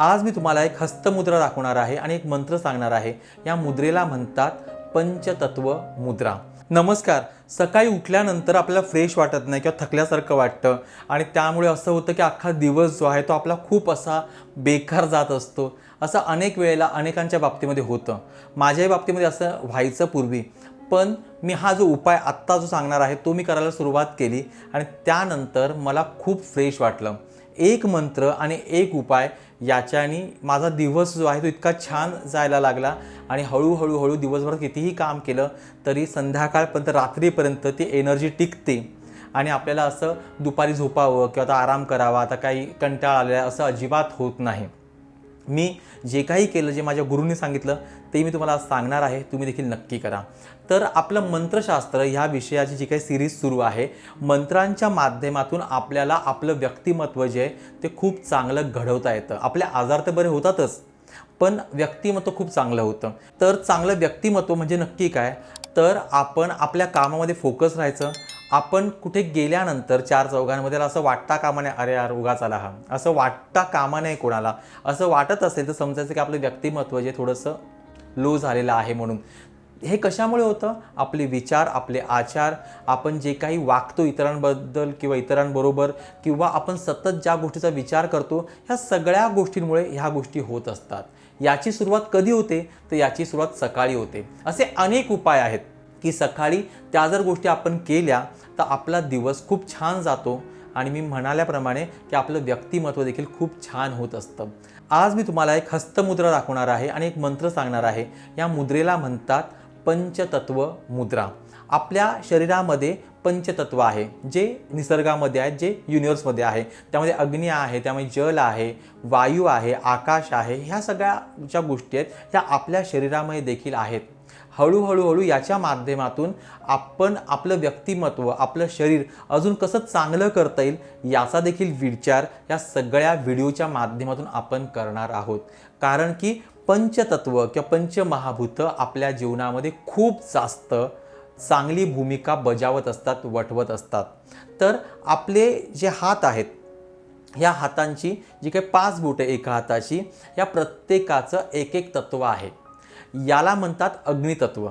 आज मी तुम्हाला एक हस्तमुद्रा दाखवणार आहे आणि एक मंत्र सांगणार आहे. या मुद्रेला म्हणतात पंचतत्व मुद्रा. नमस्कार सकाळी उठल्यानंतर आपल्याला फ्रेश वाटत नाही किंवा थकल्यासारखं वाटतं. आणि त्यामुळे असं होतं की अख्खा दिवस जो आहे तो आपला खूप असा बेकार जात असतो. असं अनेक वेळेला अनेकांच्या बाबतीमध्ये होतं. माझ्याही बाबतीमध्ये असं व्हायचं पूर्वी. पण मी हा जो उपाय आत्ता जो सांगणार आहे तो मी करायला सुरुवात केली आणि त्यानंतर मला खूप फ्रेश वाटलं. एक मंत्र आणि एक उपाय याच्याने माझा दिवस जो आहे तो इतका छान जायला लागला. आणि हळूहळू हळू दिवसभर कितीही काम केलं तरी संध्याकाळपर्यंत रात्रीपर्यंत ती एनर्जी टिकते. आणि आपल्याला असं दुपारी झोपावं किंवा आता आराम करावा आता काही कंटाळा आलेला आहे असं अजिबात होत नाही. मी जे काही केलं जे माझ्या गुरूंनी सांगितलं ते मी तुम्हाला सांगणार आहे. तुम्ही देखील नक्की करा. तर आपलं मंत्रशास्त्र ह्या विषयाची जी काही सिरीज सुरू आहे मंत्रांच्या माध्यमातून आपल्याला आपलं व्यक्तिमत्व जे आहे ते खूप चांगलं घडवता येतं. आपले आजार तर बरे होतातच पण व्यक्तिमत्व खूप चांगलं होतं. तर चांगलं व्यक्तिमत्व म्हणजे नक्की काय? तर आपण आपल्या कामामध्ये फोकस राहायचं आपण कुठे गेल्यानंतर चार चौघांमध्ये असं वाटता कामा नये अरे यार उगाच आला हा. असं वाटता कामा नये कोणाला असं वाटत असेल तर समजायचं की आपलं व्यक्तिमत्व जे थोडंसं लो झालेलं आहे म्हणून. हे कशामुळे होतं? आपले विचार आपले आचार आपण जे काही वागतो इतरांबद्दल किंवा इतरांबरोबर किंवा आपण सतत ज्या गोष्टीचा विचार करतो ह्या सगळ्या गोष्टींमुळे ह्या गोष्टी होत असतात. याची सुरुवात कधी होते? तर याची सुरुवात सकाळी होते. असे अनेक उपाय आहेत. की सकाळी त्या जर गोष्टी आपण केल्या तर आपला दिवस खूप छान जातो. आणि मी म्हणाल्याप्रमाणे की आपलं व्यक्तिमत्व देखील खूप छान होत असतं. आज मी तुम्हाला एक हस्तमुद्रा दाखवणार आहे आणि एक मंत्र सांगणार आहे. या मुद्रेला म्हणतात पंचतत्व मुद्रा. आपल्या शरीरामध्ये पंचतत्व आहे जे निसर्गामध्ये आहे जे युनिवर्समध्ये आहे. त्यामध्ये अग्नी आहे त्यामध्ये जल आहे वायू आहे आकाश आहे ह्या सगळ्या ज्या गोष्टी आहेत ह्या आपल्या शरीरामध्ये देखील आहेत. हळूहळू हळू याच्या माध्यमातून आपण आपलं व्यक्तिमत्व आपलं शरीर अजून कसं चांगलं करता येईल याचा देखील विचार या सगळ्या व्हिडिओच्या माध्यमातून आपण करणार आहोत. कारण की पंचतत्व किंवा पंचमहाभूत आपल्या जीवनामध्ये खूप जास्त चांगली भूमिका बजावत असतात वठवत असतात. तर आपले जे हात आहेत ह्या हातांची जी काही पाच बोटं एका हाताची या प्रत्येकाचं एक एक तत्व आहे. याला म्हणतात अग्नितत्व.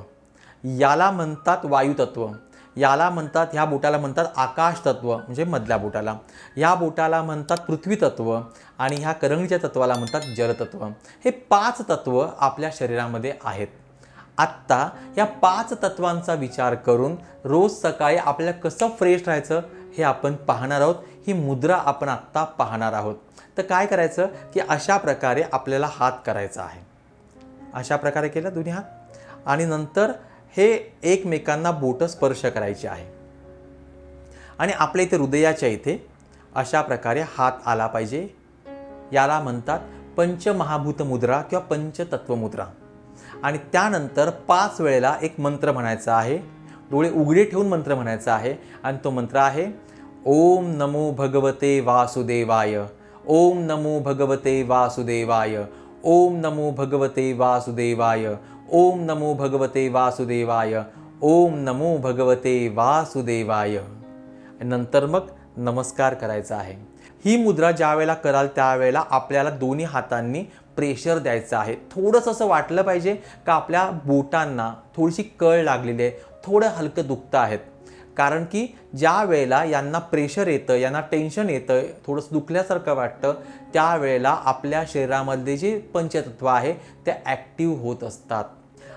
याला म्हणतात वायुतत्व. याला म्हणतात ह्या बोटाला म्हणतात आकाश तत्व म्हणजे मधल्या बोटाला. ह्या बोटाला म्हणतात पृथ्वी तत्व आणि ह्या करंगीच्या तत्वाला म्हणतात जलतत्व. हे पाच तत्व आपल्या शरीरामध्ये आहेत. आत्ता या पाच तत्वांचा विचार करून रोज सकाळी आपल्याला कसं फ्रेश राहायचं हे आपण पाहणार आहोत. ही मुद्रा आपण आत्ता पाहणार आहोत. तर काय करायचं? की अशा प्रकारे आपल्याला हात करायचा आहे. अशा प्रकारे केलं दोन्ही हात आणि नंतर हे एकमेकांना बोटं स्पर्श करायचे आहे. आणि आपल्या इथे हृदयाच्या इथे अशा प्रकारे हात आला पाहिजे. याला म्हणतात पंचमहाभूत मुद्रा किंवा पंचतत्व मुद्रा. आणि त्यानंतर पाच वेळेला एक मंत्र म्हणायचा आहे. डोळे उघडे ठेवून मंत्र म्हणायचा आहे. आणि तो मंत्र आहे ओम नमो भगवते वासुदेवाय. ओम नमो भगवते वासुदेवाय. ओम नमो भगवते वासुदेवाय ओम नमो भगवते वासुदेवाय ओम नमो भगवते वासुदेवाय. नंतर मग नमस्कार करायचा आहे. ही मुद्रा ज्या वेळेला कराल त्यावेळेला आपल्याला दोन्ही हातांनी प्रेशर द्यायचं आहे. थोडंसं असं वाटलं पाहिजे का आपल्या बोटांना थोडीशी कळ लागलेली आहे थोडं हलकं दुखतं आहेत. कारण की ज्या वेळेला यांना प्रेशर येतं यांना टेन्शन येतं थोडंसं दुखल्यासारखं वाटतं त्यावेळेला आपल्या शरीरामधले जे पंचतत्व आहे ते ॲक्टिव्ह होत असतात.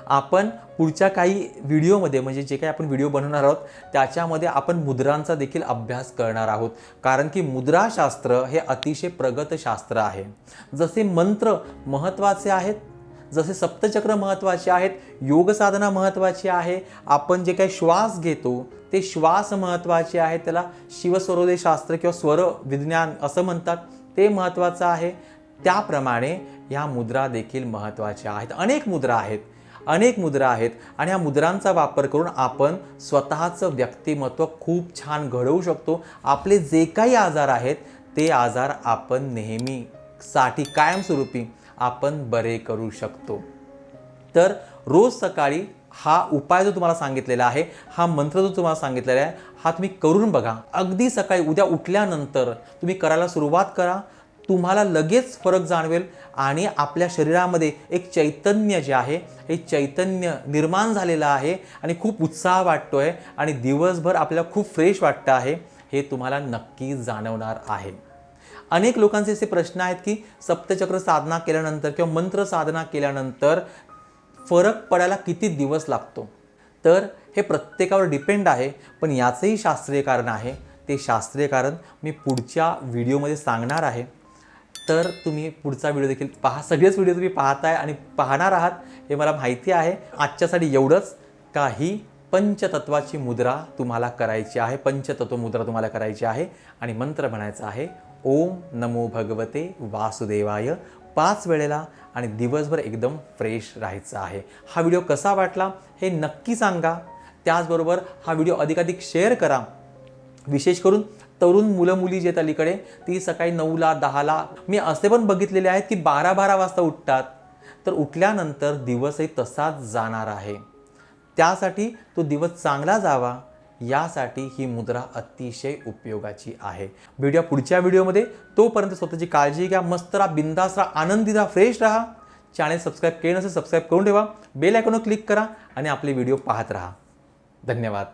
आपण पुढच्या काही व्हिडिओमध्ये म्हणजे जे काही आपण व्हिडिओ बनवणार आहोत त्याच्यामध्ये आपण मुद्रांचा देखील अभ्यास करणार आहोत. कारण की मुद्राशास्त्र हे अतिशय प्रगत शास्त्र आहे. जसे मंत्र महत्त्वाचे आहेत जसे सप्तचक्र महत्त्वाचे आहेत योगसाधना महत्त्वाची आहे आपण जे काही श्वास घेतो ते श्वास महत्त्वाचे आहे त्याला शिवस्वरोदय शास्त्र किंवा स्वर विज्ञान असं म्हणतात ते महत्त्वाचं आहे. त्याप्रमाणे ह्या मुद्रा देखील महत्त्वाच्या आहेत. अनेक मुद्रा आहेत अनेक मुद्रा आहेत आणि ह्या मुद्रांचा वापर करून आपण स्वतःचं व्यक्तिमत्व खूप छान घडवू शकतो. आपले जे काही आजार आहेत ते आजार आपण नेहमीसाठी कायमस्वरूपी आपण बरे करू शकतो. तर रोज सकाळी हा उपाय जो तुम्हाला सांगितलेला आहे हा मंत्र जो तुम्हाला सांगितलेला आहे हा तुम्ही करून बघा. अगदी सकाळी उद्या उठल्यानंतर तुम्ही करायला सुरुवात करा. तुम्हाला लगेच फरक जाणवेल आणि आपल्या शरीरामध्ये एक चैतन्य जे आहे हे चैतन्य निर्माण झालेलं आहे आणि खूप उत्साह वाटतो आहे आणि दिवसभर आपल्याला खूप फ्रेश वाटतं आहे हे तुम्हाला नक्की जाणवणार आहे. अनेक लोकांचे असे प्रश्न आहेत की सप्तचक्र साधना केल्यानंतर किंवा मंत्र साधना केल्यानंतर फरक पडायला किती दिवस लागतो? तर हे प्रत्येकावर डिपेंड आहे पण याचंही शास्त्रीय कारण आहे. ते शास्त्रीय कारण मी पुढच्या व्हिडिओमध्ये सांगणार आहे. तर तुम्ही पुढचा व्हिडिओ देखील पहा. सगळेच व्हिडिओ तुम्ही पाहताय आणि पाहणार आहात हे मला माहिती आहे. आजच्यासाठी एवढंच. काही पंचतत्वाची मुद्रा तुम्हाला करायची आहे. पंचतत्व मुद्रा तुम्हाला करायची आहे आणि मंत्र म्हणायचा आहे. ओम नमो भगवते वासुदेवाय. पाच वेळेला आणि दिवसभर एकदम फ्रेश राहायचं आहे. हा व्हिडिओ कसा वाटला हे नक्की सांगा. त्याचबरोबर हा व्हिडिओ अधिकाधिक शेअर करा. विशेष करून तरुण मुलं मुली जे आहेत अलीकडे ती सकाळी नऊला दहाला मी असे पण बघितलेले आहेत की बारा बारा वाजता उठतात. तर उठल्यानंतर दिवसही तसाच जाणार आहे. त्यासाठी तो दिवस चांगला जावा. यासाठी ही मुद्रा अतिशय उपयोगाची आहे. व्हिडिओ पुढच्या व्हिडिओमध्ये. तोपर्यंत स्वतःची काळजी घ्या मस्त राहा बिंदास राहा आनंदी राहा फ्रेश राहा. चॅनेल सबस्क्राईब केलं नसेल सबस्क्राईब करून ठेवा. बेल आयकॉनवर क्लिक करा आणि आपले व्हिडिओ पाहत राहा. धन्यवाद.